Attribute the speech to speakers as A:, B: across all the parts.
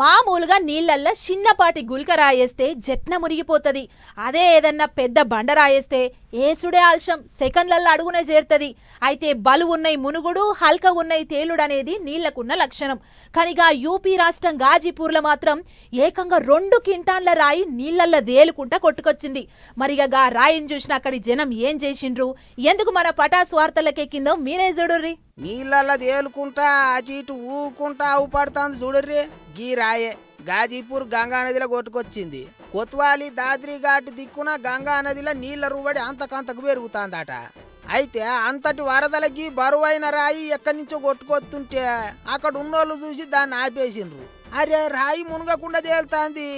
A: మామూలుగా నీళ్ళల్లో చిన్నపాటి గుల్క రాయేస్తే జట్న మురిగిపోతుంది అదే ఏదన్నా పెద్ద బండ రాయేస్తే ఏసుడే ఆల్షం సెకండ్లల్లో అడుగునే చేరుతుంది. అయితే బలు మునుగుడు హల్క ఉన్నాయి తేలుడు అనేది నీళ్ళకున్న లక్షణం. కనిగా యూపీ రాష్ట్రం గాజీపూర్లో మాత్రం ఏకంగా రెండు కింటాన్ల రాయి నీళ్ళల్లో తేలుకుంటా కొట్టుకొచ్చింది. మరిగా గా రాయిని చూసిన అక్కడి జనం ఏం చేసిండ్రు? ఎందుకు మన పటాస్ వార్తలకెక్కిందో మీరే చూడుర్రి.
B: నీళ్ళల్లో తేలుకుంటా అటు ఇటు ఊకుంటా ఆవు పడుతుంది చూడర్రి. గీ రాయే. గాజీపూర్ గంగా నదిలో కొట్టుకొచ్చింది. కొత్వాలి దాద్రి ఘాట్ దిక్కున గంగా నదిలో నీళ్ళ రువడి అంతకంతకు పెరుగుతాందట. అయితే అంతటి వరదలకి బరువైన రాయి ఎక్కడి నుంచో కొట్టుకొస్తుంటే అక్కడ ఉన్నోళ్ళు చూసి దాన్ని ఆపేసిండ్రు. అరే రాయి మునగకుండా తేలుతాంది.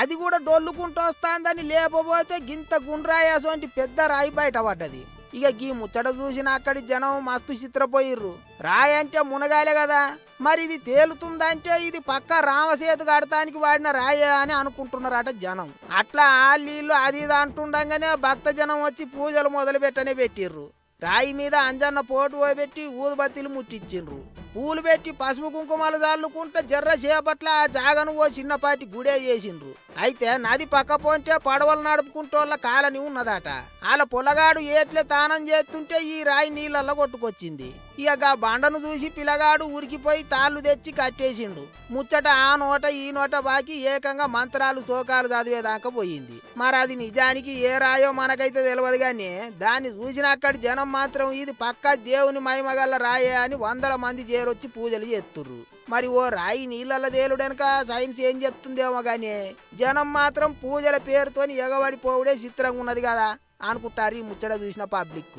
B: అది కూడా డొల్లుకుంటూ వస్తాందని లేకపోతే గింత గుండ్రాయి అసోంటి పెద్ద రాయి బయట పడ్డది. ఇక గీ ముచ్చట చూసిన అక్కడి జనం మస్తు చిత్రపోయిర్రు. రాయంటే అంటే మునగాలే కదా మరి ఇది తేలుతుందంటే ఇది పక్క రామసేతు కడతానికి వాడిన రాయే అని అనుకుంటున్నారట జనం. అట్లా ఆళ్ళీళ్ళు అది ఇది అంటుండగానే భక్త జనం వచ్చి పూజలు మొదలు పెట్టనే పెట్టిర్రు. రాయి మీద అంజన్న పోటు పెట్టి ఊదుబత్తిలు ముట్టించిండ్రు. పూలు పెట్టి పసుపు కుంకుమలు చల్లుకుంటే జర్ర చేపట్ల ఆ జాగను ఓ చిన్నపాటి గుడే చేసిండ్రు. అయితే నది పక్క పోంటే పడవలు నడుపుకుంటోళ్ళ కాలని ఉన్నదట. వాళ్ళ పొలగాడు ఏట్లే తానం చేస్తుంటే ఈ రాయి నీళ్ళల్లో కొట్టుకొచ్చింది. ఇక బండను చూసి పిల్లగాడు ఉరికిపోయి తాళ్ళు తెచ్చి కట్టేసిండు. ముచ్చట ఆ నోట ఈ నోట బాకి ఏకంగా మంత్రాలు శోకాలు చదివేదాకా పోయింది. మరి అది నిజానికి ఏ రాయో మనకైతే తెలియదు కానీ దాన్ని చూసిన అక్కడి జనం మాత్రం ఇది పక్కా దేవుని మహిమగల రాయే అని వందల మంది చేరొచ్చి పూజలు చేస్తుర్రు మరి ఓ రాయి నీళ్ళల్లో తేలుడనక సైన్స్ ఏం చెప్తుందేమో గాని జనం మాత్రం పూజల పేరుతోని ఎగబడిపోవుడే చిత్రంగా ఉన్నది కదా అనుకుంటారు ఈ ముచ్చట చూసిన పబ్లిక్